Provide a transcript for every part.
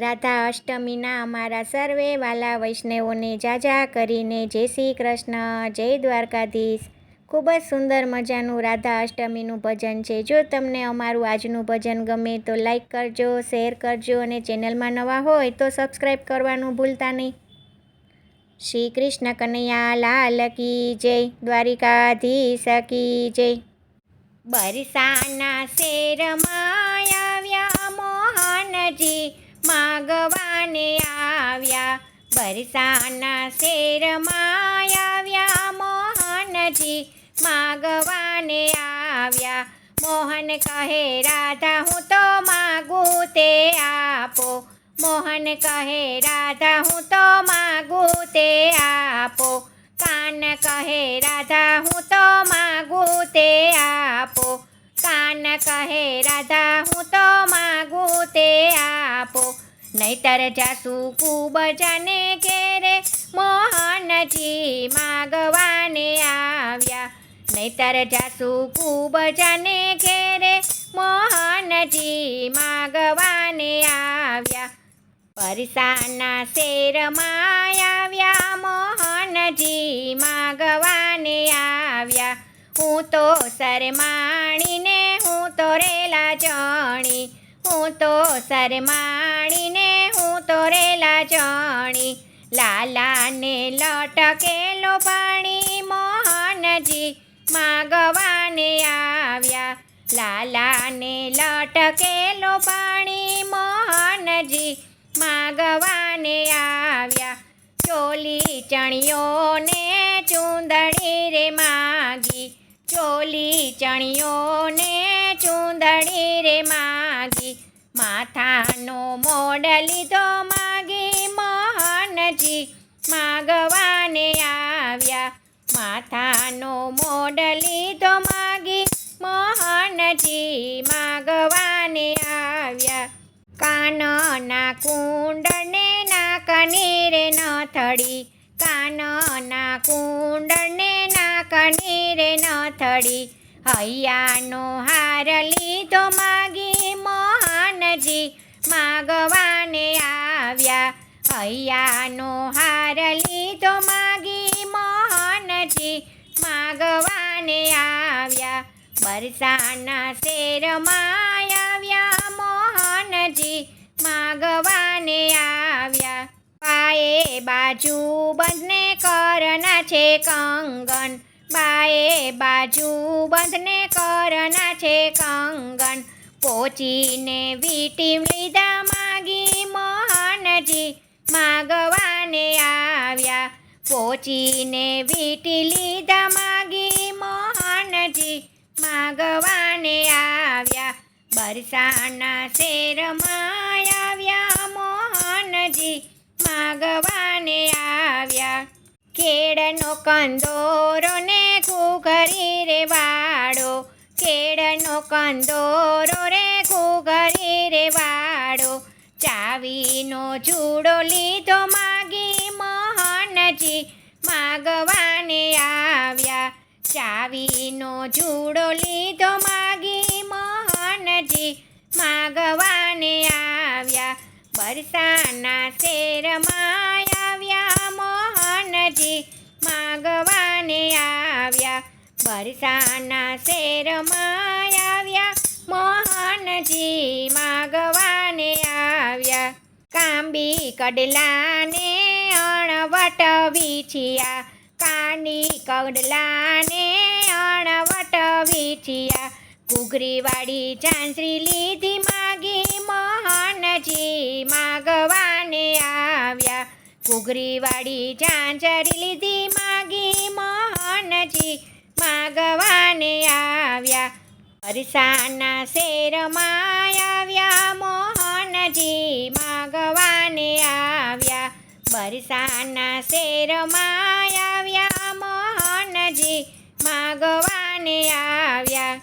રાધા અષ્ટમીના અમારા સર્વે વાલા વૈષ્ણવોને જાજા કરીને જય શ્રી કૃષ્ણ, જય દ્વારકાધીશ. ખૂબ જ સુંદર મજાનું રાધા અષ્ટમીનું ભજન છે. જો તમને અમારું આજનું ભજન ગમે તો લાઈક કરજો, શેર કરજો અને ચેનલમાં નવા હોય તો સબસ્ક્રાઈબ કરવાનું ભૂલતા નહીં. શ્રી કૃષ્ણ કનૈયા લાલ કી જય, દ્વારિકાધીશ કી જય. બરસાના શેરમાં આવ્યા મોહનજી. માગવાને આવ્યા. બરસાના શેરમાં આવ્યા મોહનજી. માગવાને આવ્યા. મોહન કહે, રાધા, હું તો માગું તે આપો. મોહન કહે, રાધા, હું તો માગું તે આપો. કાન કહે, રાધા, હું તો માગું તે આપો. કાન કહે, રાધા, હું તો માગું તે આપો. નહીતર જાસુ ખૂબ જાને ઘેરે મોહનજી માગવાને આવ્યા. નહીતર જાસુ ખૂબ જાને ઘેરે મોહનજી માગવાને આવ્યા. પરસાના શેરમાં આવ્યા, મોહનજી માગવાને આવ્યા. હું તો શરમાણીને શરમાણીને હું તો રેલા જણી. લાલાને લટકેલો પાણી મોહનજી માગવાને આવ્યા. લાલાને લટકેલો પાણી મોહનજી માગવાને આવ્યા. ચોલી ચણિયોને ચૂંદડી રે માગી. ચોલી ચણિયોને ચૂંદડી રે માગી માથાનો મોડ લીધો માગી મોહનજી. માગવાને આવ્યા. માથાનો મોડ લીધો માગી મોહનજી. માગવાને આવ્યા. કાનના કુંડને નાકની રે નથડી કાનના કુંડને નાકની રે નથડી હૈયાનો હાર લીધો માગી મોહનજી. માગવાને આવ્યા. હૈયાનો હાર લીધો, માગી મોહનજી માગવાને આવ્યા. બરસાના શેરમાં આવ્યા મોહનજી માગવાને આવ્યા. પાએ બાજુ બંધને કરના છે કંગન. બાએ બાજુ બંધને કરના છે કંગન. પોચીને વીટી લીધા માગી મોહનજી માગવાને આવ્યા. પોચીને વીટી લીધા માગી મોહનજી માગવાને આવ્યા. બરસાના શેરમાં આવ્યા મોહનજી માગવાને આવ્યા. કેળનો કંદોરો ને ઘૂઘરી રે વાળો, કેળનો કંદોરો જુડો લીધો માગી મોહનજી. માગવાને આવ્યા. ચાવીનો જુડો લીધો માગી મોહનજી. માગવાને આવ્યા. બરસાના શેરમાં આવ્યા મોહનજી. માગવાને આવ્યા. બરસાના શેરમાં આવ્યા મોહનજી. આવ્યા કાંબી કડલાને અણવટ છીયા કાની કડલાને અણવટ છીયા ઘૂઘરીવાળી ચાંસરી લીધી માગી મોહનજી માગવાને આવ્યા. ઘૂઘરીવાળી ચાંચરી લીધી માગી મોહનજી માગવાને આવ્યા. પરસાના શેરમાં આવ્યા મોહનજી આવ્યા બરસાના શેરમાં આવ્યા મોહનજી, માગવાને આવ્યા.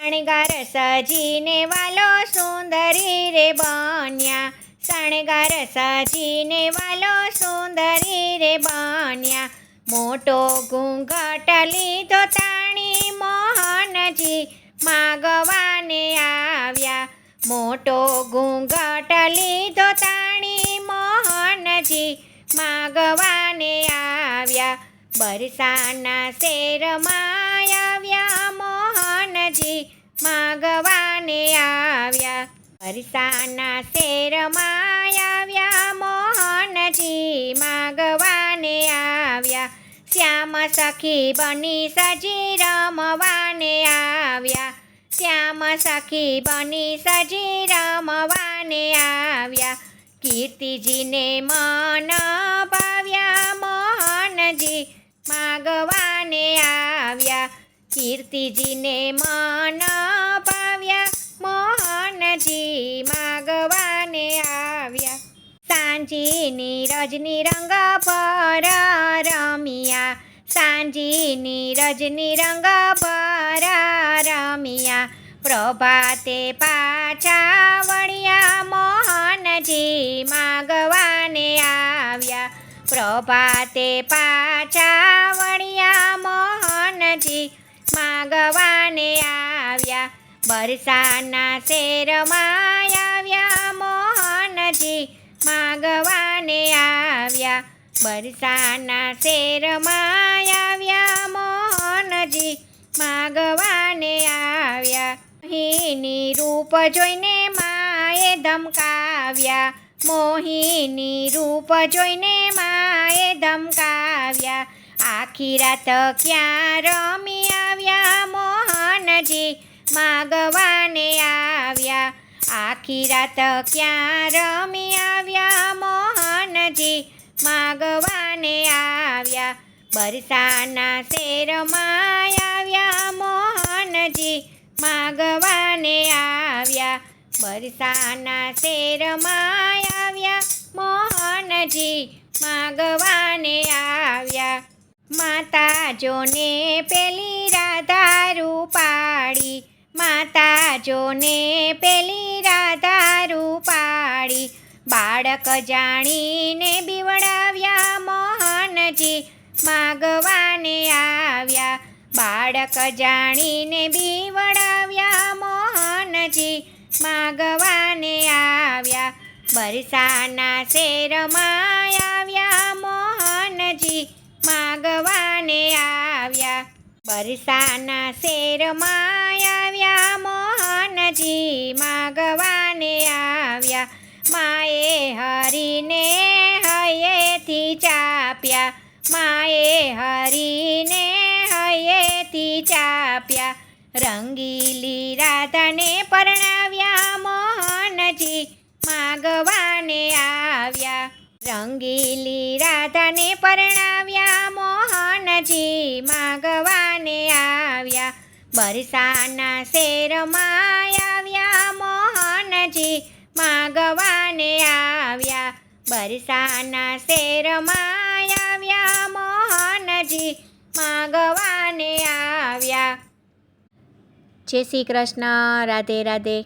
શણગાર સજીને વાલો સુંદરી રે બન્યા. શણગાર સજીને વાલો સુંદરી રે બન્યા. મોટો ઘૂંઘટ લીધો તાણી મોહનજી, માગવાને આવ્યા. મોટો ઘૂંઘટ લીધો તાણી માગવાને આવ્યા. બરસાના શેરમાં આવ્યા મોહનજી માગવાને આવ્યા. બરસાના શેરમાં આવ્યા મોહનજી માગવાને આવ્યા. શ્યામ સખી બની સજી રમવાને આવ્યા. શ્યામ સખી બની સજી રમવાને આવ્યા. કીર્તિજીને મન પાવ્યા મોહનજી માગવાને આવ્યા. કીર્તિજીને મન પાવ્યા મોહનજી માગવાને આવ્યા. સાંજીની રજની રંગ પર રમિયા. સાંજીની રજની રંગ પર રમિયા. પ્રભાતે પાછા વળ્યા મોહનજી માગવાને આવ્યા. પ્રભાતે પાછા વળ્યા મોહનજી માગવાને આવ્યા. બરસાના શેરમાં આવ્યા મોહનજી માગવાને આવ્યા. બરસાના શેરમાં આવ્યા મોહનજી માગવાને આવ્યા. મોહિની રૂપ જોઈને માએ ધમકાવ્યા મોહિની રૂપ જોઈને માએ ધમકાવ્યા. આખી રાત ક્યાં રમી આવ્યા? મોહનજી માગવાને આવ્યા. આખી રાત ક્યાં રમી આવ્યા? મોહનજી માગવાને આવ્યા. બરસાના શેરમાં આવ્યા બરસાના શેરમાં આવ્યા, મોહનજી માગવાને આવ્યા. માતા જોને પેલી રાધા રૂપાળી માતા જોને પેલી રાધા રૂપાળી બાળક જાણીને બીવડાવ્યા, મોહનજી માગવાને આવ્યા. બાળક જાણીને બીવડાવ્યા બરસાના શેરમાં આવ્યા મોહનજી, માગવાને આવ્યા. બરસાના શેરમાં આવ્યા મોહનજી, માગવાને આવ્યા. માએ હરીને હયેથી ચાપ્યા. માએ હરીને હયેથી ચાપ્યા. રંગીલી રાધાને પરણાવ્યા રંગીલી રાધાને પરણાવ્યા, મોહનજી માગવાને આવ્યા. બરસાના શેરમાં આવ્યા, મોહનજી માગવાને આવ્યા. બરસાના શેરમાં આવ્યા, મોહનજી માગવાને આવ્યા. જય શ્રી કૃષ્ણ, રાધે રાધે.